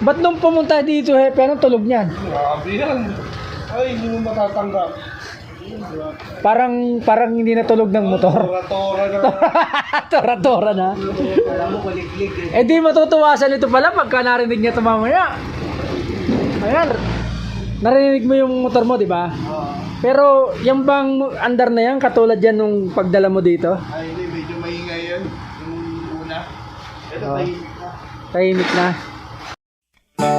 Ba't nung pumunta dito, Hepe, anong tulog niyan? Grabe yan. Ay, hindi mo matatanggap. Parang, parang hindi natulog ng motor. Tora-tora na. Tora-tora na. Alam mo, kuliklik eh. Eh di matutuwasan ito pala pagka narinig niya ito mamaya. Ayan. Narinig mo yung motor mo, di ba? Oo. Pero yung bang andar na yan, katulad yan nung pagdala mo dito, Ay, hindi. Medyo maingay yan. Yung una. Ito, Oo. tahimik na. tahimik na. Heps,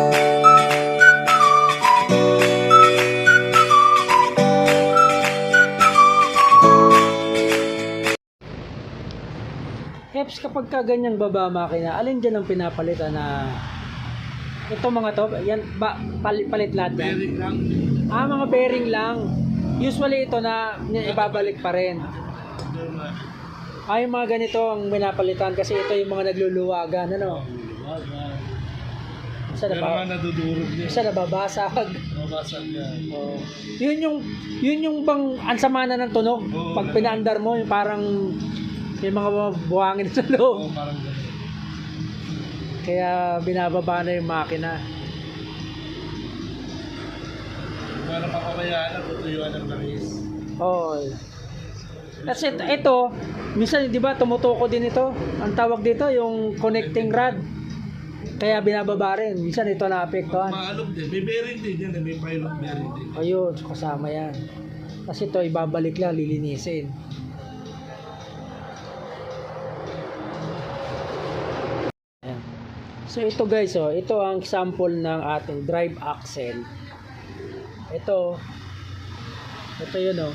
kapag ka ganyang baba makina, alin dyan ang pinapalitan na ito mga to, yan, ba, palit, palit lahat yan? Bearing lang. Ah, mga bearing lang. Usually ito na ibabalik pa rin. Na. Ah, mga ganito ang pinapalitan kasi ito yung mga nagluluwagan, ano? Isa na Pero ba? nga nadudurog niya. Isa nababasag. Mabasag yan. Oh. Yun yung yun yung bang ansama na ng tunog. Oo, Pag ganun. pinaandar mo, yung parang may mga buhangin sa Oo, loob. parang gano'n. Kaya binababa na yung makina. Para papabayaan na, tutuyuan ng langis. Oh. Kasi ito, ito, minsan 'di ba tumutuko din ito. Ang tawag dito yung connecting rod. Kaya binababa rin. Minsan ito naapektuhan. Maalog din. May bearing din yan. eh. May pilot bearing din. Ayun, kasama yan. Kasi ito, ibabalik lang, lilinisin. Ayan. So ito guys, oh, ito ang sample ng ating drive axle. Ito, ito yun oh.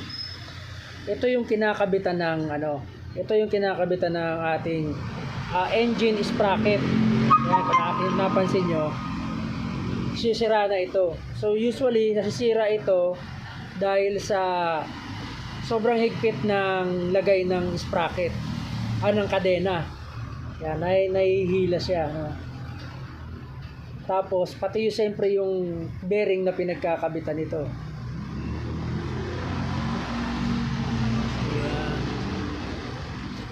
Ito yung kinakabitan ng ano, ito yung kinakabitan ng ating ah, engine sprocket. Ayan, napansin nyo, sisira na ito. So usually nasisira ito dahil sa sobrang higpit ng lagay ng sprocket ah, ng kadena. Yan, nai nahihila siya. No? Tapos, pati yung siyempre yung bearing na pinagkakabitan nito.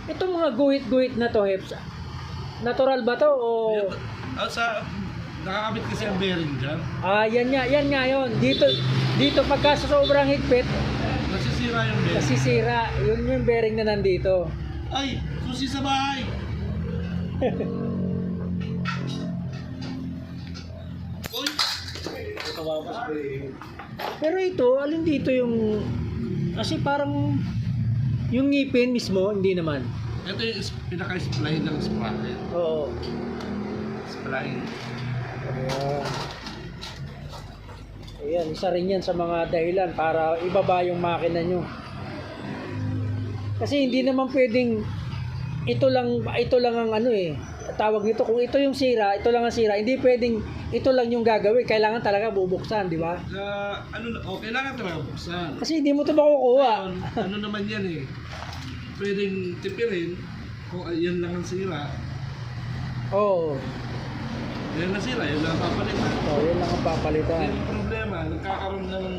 Itong mga guhit-guhit na to, Heps, natural ba to o... Ah, sa, nakakabit kasi ang bearing dyan. Ah, yan nga, yan nga yun. Dito, dito pagka sa sobrang higpit, Nasisira yung bearing. nasisira. Yun yung bearing na nandito. Ay, susi sa bahay. Uy! Pero ito, alin dito yung... Kasi parang... Yung ngipin mismo, hindi naman. Ito yung is- pinaka-spline ng sprocket. Oo. Ayan. Ayan, isa rin yan sa mga dahilan para ibaba yung makina nyo. Kasi hindi naman pwedeng ito lang ito lang ang ano eh tawag nito kung ito yung sira ito lang ang sira hindi pwedeng ito lang yung gagawin kailangan talaga bubuksan di ba Na, ano, oh, kailangan talaga buksan. kasi hindi mo ito makukuha Ngayon, ano naman yan eh. Pwedeng tipirin kung ay- yan lang ang sira. oo Yan lang sira, yan lang ang papalitan. oh, yun lang ang papalitan Yan yung problema, nagkakaroon na ng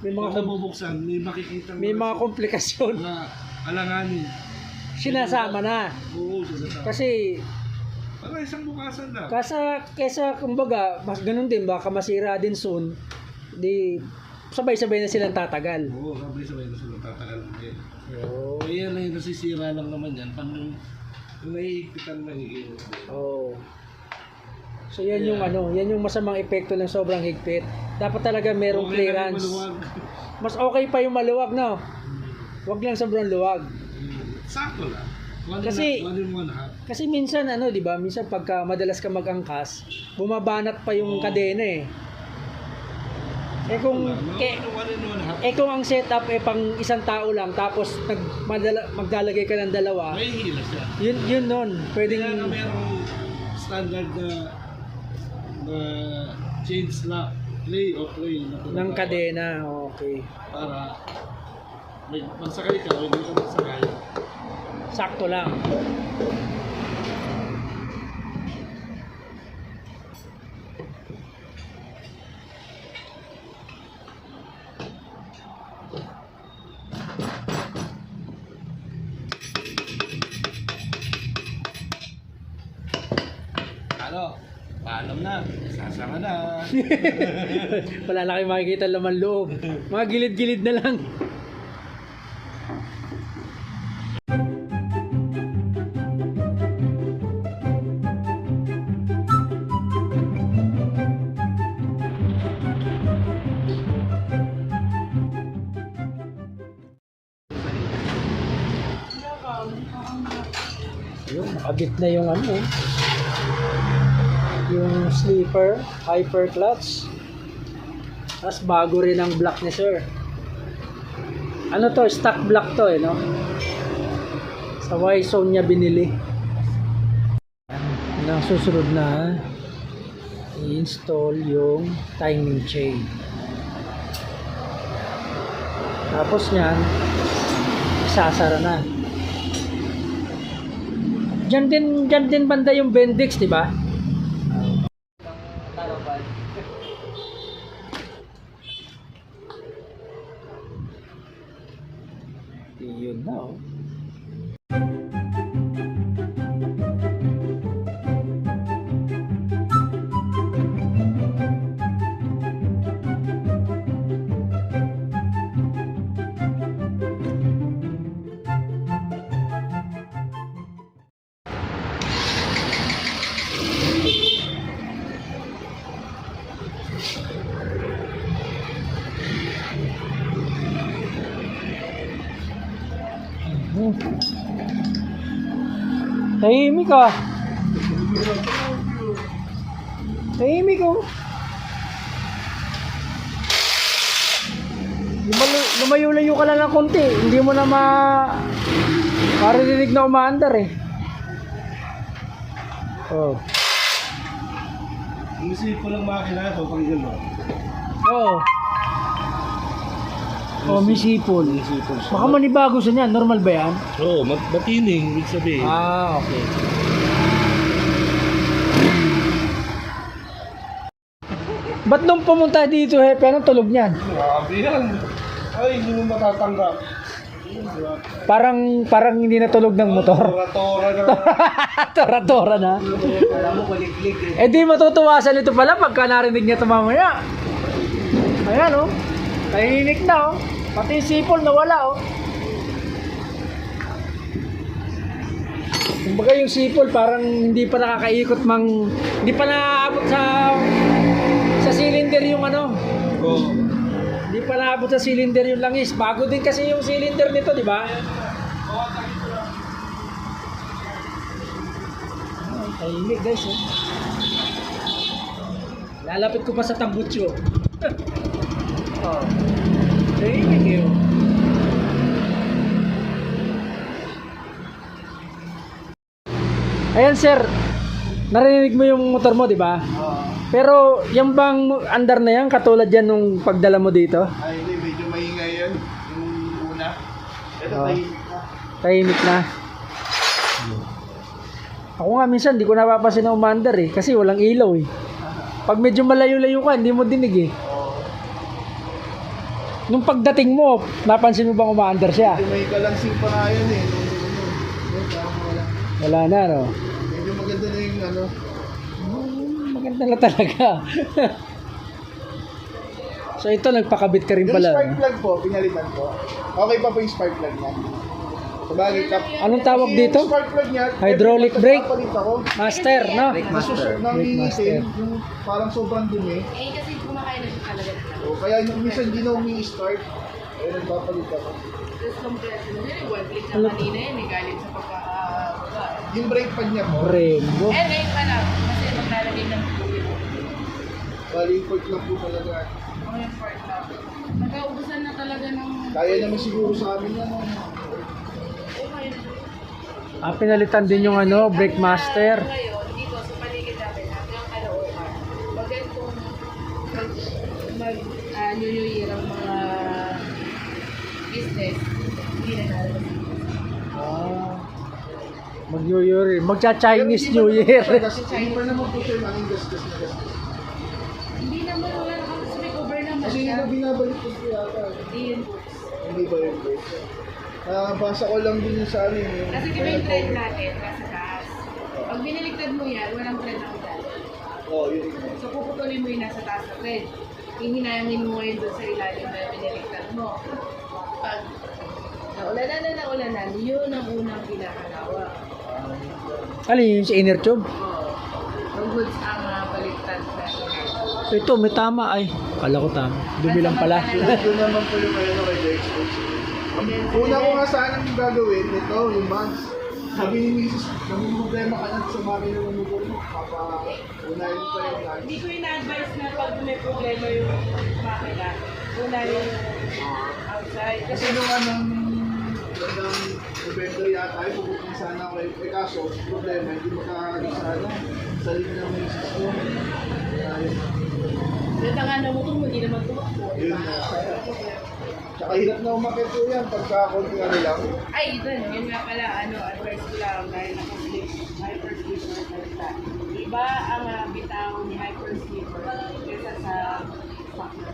may mga pag nabubuksan, may makikita may mga komplikasyon na alanganin. sinasama na Oo, sasama. kasi Para isang bukasan lang. Kasa, kesa kumbaga, mas ganun din, baka masira din soon, di sabay-sabay na silang tatagal. Oo, sabay-sabay na sila tatagal. Oo. Kaya na yung nasisira lang naman yan. Pag yung naiipitan na iiwan. Oh. So yan yung ano, yan yung masamang epekto ng sobrang higpit. Dapat talaga merong Okay clearance. Mas okay pa yung maluwag, no? Wag lang sobrang luwag. Sakto lang. One Kasi- one and one. Kasi minsan ano, 'di ba? Minsan pagka madalas ka magangkas, bumabanat pa yung Oo. kadena eh. Eh kung no? half. Eh kung ang setup eh pang isang tao lang tapos nag, madala, magdalagay ka ng dalawa, May hila siya. yun yun nun. Pwedeng Kaya nga merong standard na na change lock play o play na ng kadena. Okay. para may magsakay ka o hindi ka magsakay Sakto lang. ano Paalam na. Sasama na. Wala na kayong makikita laman loob. Mga gilid-gilid na lang. Yung nakabit na yung ano eh. Sleeper, hyper clutch. Tapos bago rin ang block ni sir. Ano to? Stock block to eh, no? Sa Y-Zone niya binili. Yan ang susunod na i-install yung timing chain. Tapos niyan, isasara na. Diyan din, diyan din banda yung Bendix, di ba? Yun na ka. Tahimik oh. Lumayo- Lumayo-layo ka lang ng konti. Hindi mo na ma... Maririnig na umaandar eh. Oh. Inisip ko lang makina ito pang gano'n. Oo. Oh, may sipol. Inisipon siya. Baka manibago sa niyan. Normal ba yan? Oo, oh, matining, ibig sabihin. Ah, okay. Ba't nung pumunta dito, Hepe, anong tulog niyan? Grabe yan. Ay, hindi mo matatanggap. Parang, parang hindi natulog ng motor. Tora-tora na. Tora-tora na. Alam mo, kuliglig eh. Eh di matutuwasan ito pala pagka narinig niya ito mamaya. Ayan oh. Tahimik na oh. Pati sipol nawala oh. Kumbaga yung sipol parang hindi pa nakakaikot mang hindi pa naaabot sa cylinder yung ano. Oo. Hindi pa naabot sa cylinder yung langis. Bago din kasi yung cylinder nito, di ba? Ay, tahimik guys. Oh. Lalapit ko pa sa tambutso. oh. Tahimik eh. oh. Ayan sir, narinig mo yung motor mo, di ba? Oo. Pero yung bang andar na yan, katulad yan nung pagdala mo dito? Ay, hindi, medyo maingay yan. Yung una. Ito, Oo. tahimik na. Tahimik na. Ako nga minsan, di ko napapansin na umandar eh. Kasi walang ilaw eh. Pag medyo malayo-layo ka, hindi mo dinig eh. Nung pagdating mo, napansin mo bang umaandar siya? Medyo may kalansing pa nga yan eh. Wala na, no? Medyo maganda na yung ano. Maganda na talaga. so ito, nagpakabit ka rin Yung pala. spark plug po, pinalitan ko. Okay pa po yung spark plug niya. Sabagay kap. Anong tawag Kasi dito? Yung spark plug niya, Hydraulic every brake? ako. Master, no? Nasusunod nang Brake master. iitin, yung parang sobrang dumi. Eh, kasi kumakain na siya talaga. O, kaya yung minsan hindi na umi-start. Kaya nagpapalit ako. Tapos compression yun, one click Ano na kanina yun, eh, galing sa pagkakababa. Yung brake pad niya po, Brembo. Eh, pa lang, kasi maglalagay ng tubig. bali import lang po talaga. Ako yung part lang. Nagkaubusan na talaga ng... Kaya naman siguro sa amin yan. ano. Okay. Ah, pinalitan din yung ano, brake master. Ngayon, dito sa paligid namin, hanggang Caloocan. Pag ganitong mag, mag uh, New Year ang mga business, hindi na nalalabas. Ah. Mag-New Year. Magcha-Chinese New hindi Year. po Kasi hindi pa naman po siya yung anong gasgas na gasgas. Hindi naman wala na kasi may cover naman Kasi siya. yung binabalik ko po yata. Hindi yun po. Hindi ba yung brake? Ah, basa ko lang din yung sa amin. Yung, Kasi diba yung thread natin, nasa taas. Pag biniligtad mo yan, walang thread ang dali. Oo, yun. So, puputulin mo yung nasa taas na thread. Hihinayangin mo ngayon doon sa ilalim na binaliktad mo. Pag naulanan na naulanan, yun ang unang pinakalawa. Alin yung sa inner tube? Oo. Ang goods ang uh, baliktad na Ito, may tama ay. Kala ko tama. Dumi lang pala. Ito naman po yung ano kay Dex. Una ko nga sanang gagawin, ito, yung bands. Sabi ni Mrs. kami problema ka na sa mami ng umugol mo. Papa, unahin pa yung lunch. Hindi ko ina-advise na pag may problema yung makina, una yung outside. Kasi nung anong November yata ay pupunta sana ako eh, eh kaso problema hindi makakagin sa ano sa linya ng Mrs. ko. Kaya yun. Yung tanga na mo hindi naman tumakbo. Yun na. Tsaka hirap na umakit po yan pagka konti ano lang. Ay, dun, yun nga pala, ano, advice ko lang dahil naka-sleep, hyper-sleeper that. Iba ang uh, bitaw ni hyper-sleeper kesa sa stock na.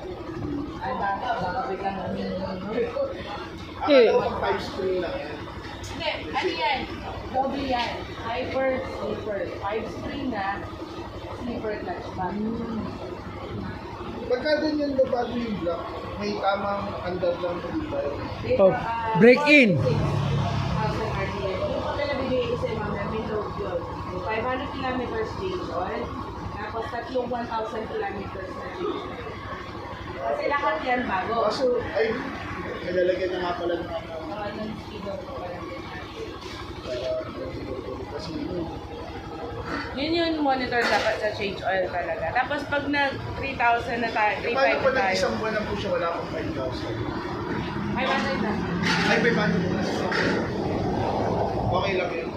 Ay, baka, baka biglang. Akala ko five screen lang yan. Hindi, ano yan? Double yan. Hyper-sleeper. Five screen na, sleeper clutch ba? Pagka ganyan ba bago yung block, may tamang andar lang po dito. Oh, break in. 1,000 RPM. Yung pag nabibigay ko sa mga may load yun. 500 kilometers oil. Tapos tatlong 1,000 kilometers na range. Kasi lahat yan bago. Kaso, ay, nilalagyan na nga pala ng. Mga non-speedo Kasi yun. Yun monitor dapat sa change oil talaga. Tapos pag nag 3,000 na tayo, Eh, paano 3,500 pa na tayo. nag-isang buwan na po siya, wala akong 5,000. 500 na. Ay, 500 po na siya. Okay lang yun.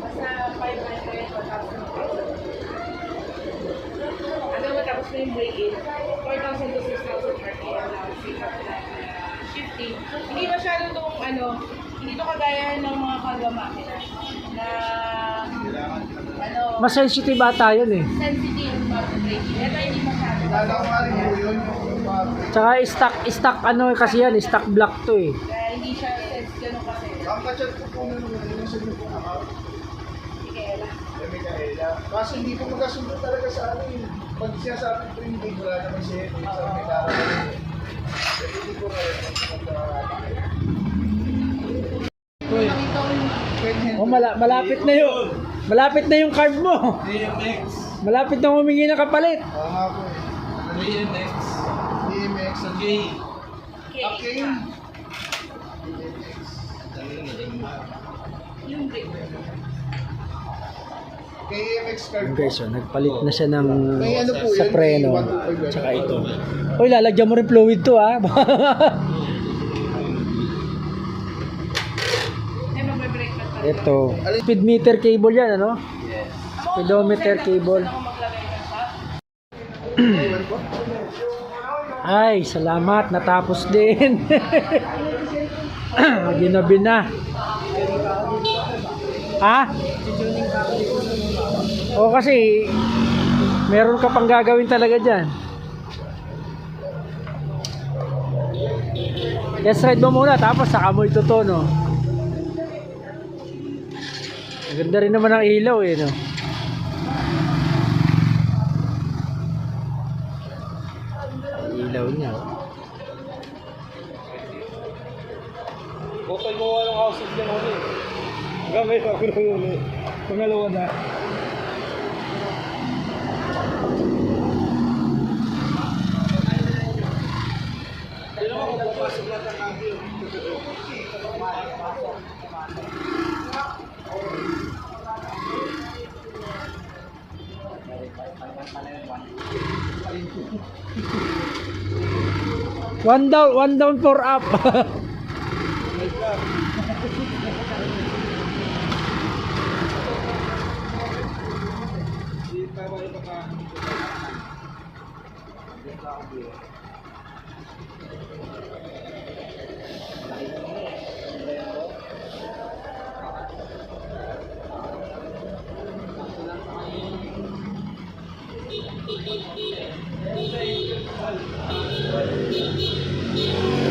Basta 500, 1,000. Ano mo tapos mo yung break-in, 4,000 to 6,000 RPM na pick up na shifting. Hindi masyado itong ano, hindi to kagaya ng mga cargo makina na ano, Mas sensitive ata yun eh. sensitive pag break-in. Ito hindi masyado. Ko nga rin po yun, Tsaka stock, stock ano kasi yan, stock block to eh. Kaya hindi siya sense ganun kasi. Ang kachat ko po na naman, yung sabi ko na Hindi. Kaso hindi ko magkasundo talaga sa ano yun. Pag sinasabi ko yung date, wala naman siya. Sa may karaman. Kasi hindi ko ngayon Uy. Oh, mala- malapit na yung malapit na yung card mo. DMX. Malapit na humingi ng kapalit. Oo nga po eh. DMX. DMX ang K. Okay. Yung break. KMX card Okay, so nagpalit na siya ng ano sa yun, preno. may 125 Tsaka ito. Uy, lalagyan mo rin fluid to ah. Eh, magbe-break na tayo. Ito. Speed meter cable yan, ano? Speedometer cable. Ay, salamat. Natapos din. Ginabi na. Ha? O kasi, meron ka pang gagawin talaga dyan. Test ride mo muna, tapos saka mo itutono. Ang ganda rin naman ang ilaw eh, no? Ilaw niya. oh. Bukal mo walang house of them ulit. Gamay ako na ulit. Pangalawa na. Naman kung papasok na ng One down, one down, four up. Thank you.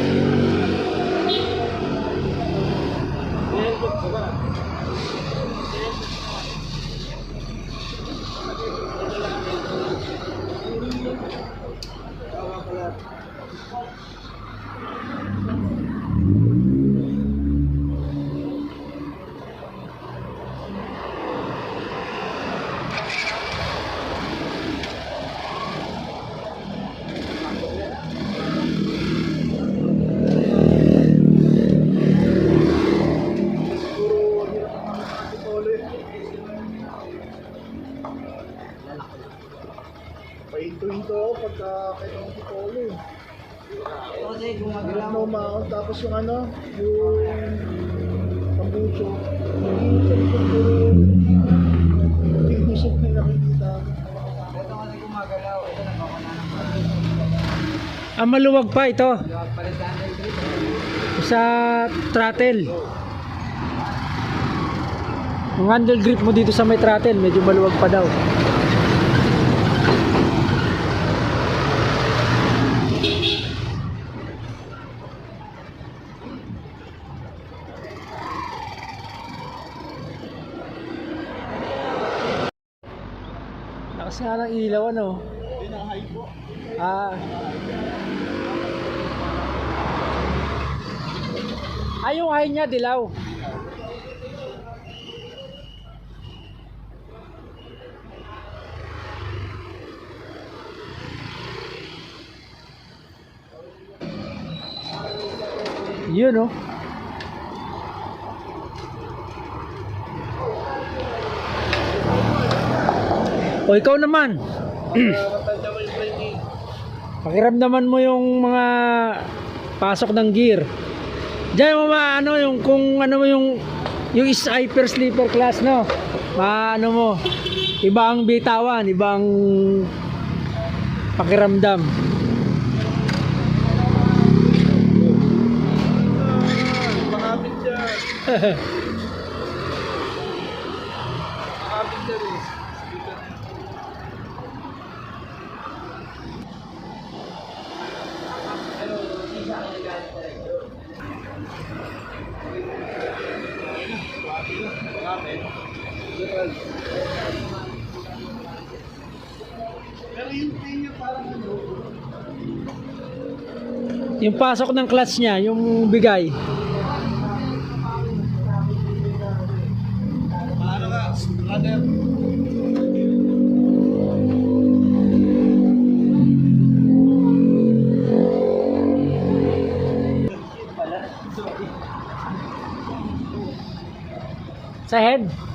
Tapos yung ano, yung tambucho. Yung sa likod ko, yung busog na nakikita ko. Ah, maluwag pa ito. Sa throttle. Yung handle grip mo dito sa may throttle, medyo maluwag pa daw. Nga ng ilaw ano. Hindi naka-high po. Ah. Ay, yung high niya, dilaw. Yun, oh. O, ikaw naman. Pakiramdaman mo yung mga pasok ng gear. Diyan mo ano yung kung ano mo yung yung is hyper sleeper class no. Maano mo iba ang bitawan, ibang pakiramdam. Makapit dyan. Makapit dyan eh. Pero yung pay niya parang ano, Yung pasok ng clutch niya, yung bigay. Sa head.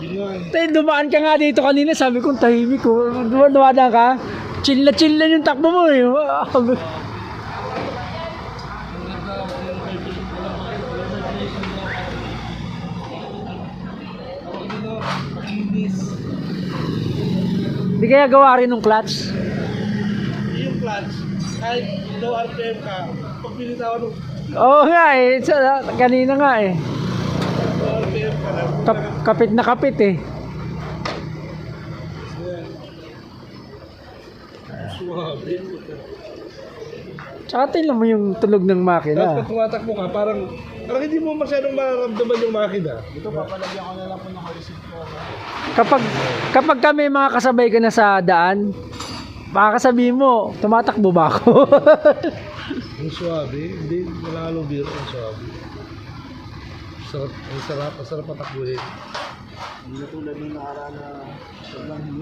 Tay, dumaan ka nga dito kanina, sabi kong tahimik ko. Duma dumadaan ka. Chill na chill na yung takbo mo eh. Hindi kaya gawa rin ng clutch. Yung clutch, kahit low RPM ka, pag binitawan mo, Oo nga eh. Kanina nga eh. low RPM ka lang. Kap, kapit na kapit eh. Swabe. Tsaka tingnan mo yung tunog ng Tapos makina. pag tumatakbo ka, parang, parang hindi mo masyadong mararamdaman yung makina. Kapag kapag kami mga kasabay ka na sa daan, baka sabihin mo, tumatakbo ba ako? Ang swabe, hindi, wala halong biro, ang swabe. Sarap, ang sarap, ang sarap patakbuhin. Hindi tulad ng nakaraan na sobrang hirap.